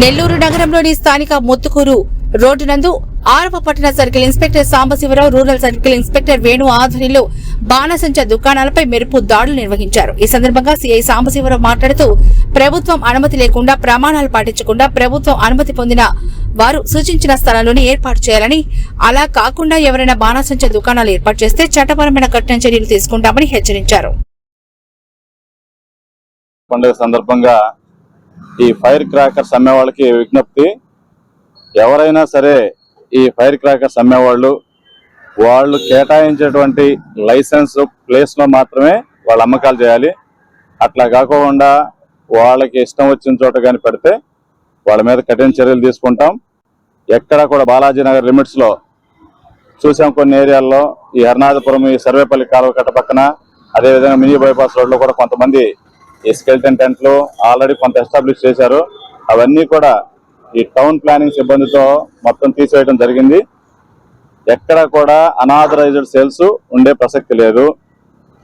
నెల్లూరు నగరంలోని స్థానిక ముత్తుకూరు రోడ్డు నందు ఆరవ పట్టణ circle inspector Sambasivarao rural circle inspector Venu ఆధ్వర్యంలో బాణసంచ దుకాణాలపై మెరుపు దాడులు నిర్వహించారు. ఈ సందర్భంగా సీఐ సాంబశివరావు మాట్లాడుతూ ప్రభుత్వం అనుమతి లేకుండా ప్రమాణాలు పాటించకుండా ప్రభుత్వం అనుమతి పొందిన వారు సూచించిన స్థలంలోనే ఏర్పాటు చేయాలని అలా కాకుండా ఎవరైనా బాణసంచ దుకాణాలు ఏర్పాటు చేస్తే చట్టపరమైన కఠిన చర్యలు తీసుకుంటామని హెచ్చరించారు. పండుగ సందర్భంగా ఈ ఫైర్ క్రాకర్స్ అమ్మేవాళ్ళకి విజ్ఞప్తి. ఎవరైనా సరే ఈ ఫైర్ క్రాకర్స్ అమ్మేవాళ్ళు వాళ్ళు కేటాయించేటువంటి లైసెన్స్ ప్లేస్లో మాత్రమే వాళ్ళు అమ్మకాలు చేయాలి. అట్లా కాకుండా వాళ్ళకి ఇష్టం వచ్చిన చోట కానీ పెడితే వాళ్ళ మీద కఠిన చర్యలు తీసుకుంటాం. ఎక్కడ కూడా బాలాజీ నగర్ లిమిట్స్లో చూసాం కొన్ని ఏరియాల్లో ఈ హరినాథపురం ఈ సర్వేపల్లి కాలువ కట్ట పక్కన అదేవిధంగా మినీ బైపాస్ రోడ్లో కూడా కొంతమంది ఈ స్కెల్టన్ టెంట్లు ఆల్రెడీ కొంత ఎస్టాబ్లిష్ చేశారు. అవన్నీ కూడా ఈ టౌన్ ప్లానింగ్ సిబ్బందితో మొత్తం తీసేయడం జరిగింది. ఎక్కడ కూడా అనాథరైజ్డ్ సేల్స్ ఉండే ప్రసక్తి లేదు.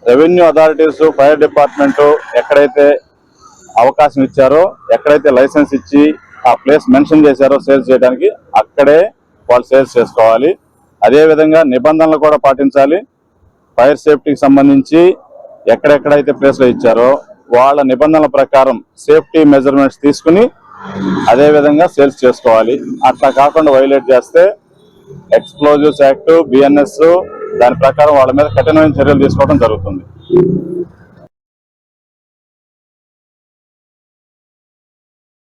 రెవెన్యూ అథారిటీస్ ఫైర్ డిపార్ట్మెంట్ ఎక్కడైతే అవకాశం ఇచ్చారో ఎక్కడైతే లైసెన్స్ ఇచ్చి ఆ ప్లేస్ మెన్షన్ చేశారో సేల్స్ చేయడానికి అక్కడే వాళ్ళు సేల్స్ చేసుకోవాలి. అదేవిధంగా నిబంధనలు కూడా పాటించాలి. ఫైర్ సేఫ్టీకి సంబంధించి ఎక్కడెక్కడైతే ప్లేస్లో ఇచ్చారో వాళ్ళ నిబంధనల ప్రకారం సేఫ్టీ మెజర్మెంట్స్ తీసుకుని అదే విధంగా సేల్స్ చేసుకోవాలి. అట్లా కాకుండా వైలేట్ చేస్తే ఎక్స్ప్లోజివ్స్ యాక్ట్ బిఎన్ఎస్ దాని ప్రకారం వాళ్ళ మీద కఠినమైన చర్యలు తీసుకోవడం జరుగుతుంది.